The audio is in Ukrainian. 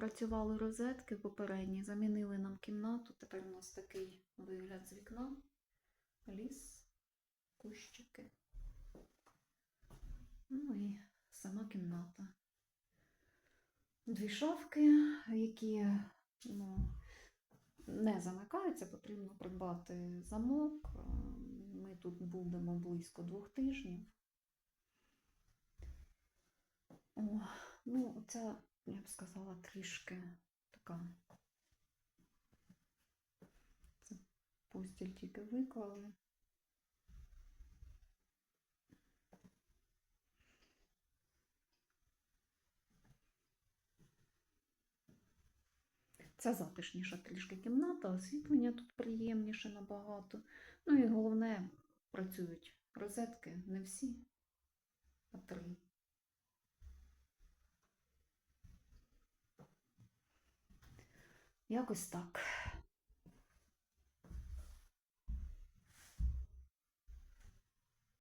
попрацювали розетки попередні, замінили нам кімнату. Тепер у нас такий вигляд з вікна. Ліс, кущики. Ну і сама кімната. Дві шафки, які ну, не замикаються, потрібно придбати замок. Ми тут будемо близько двох тижнів. О, ну, ця, я б сказала, трішки така. Це постіль тільки виклали. Це затишніша трішки кімната, освітлення тут приємніше набагато. Ну і головне, працюють розетки, не всі, а три. Якось так.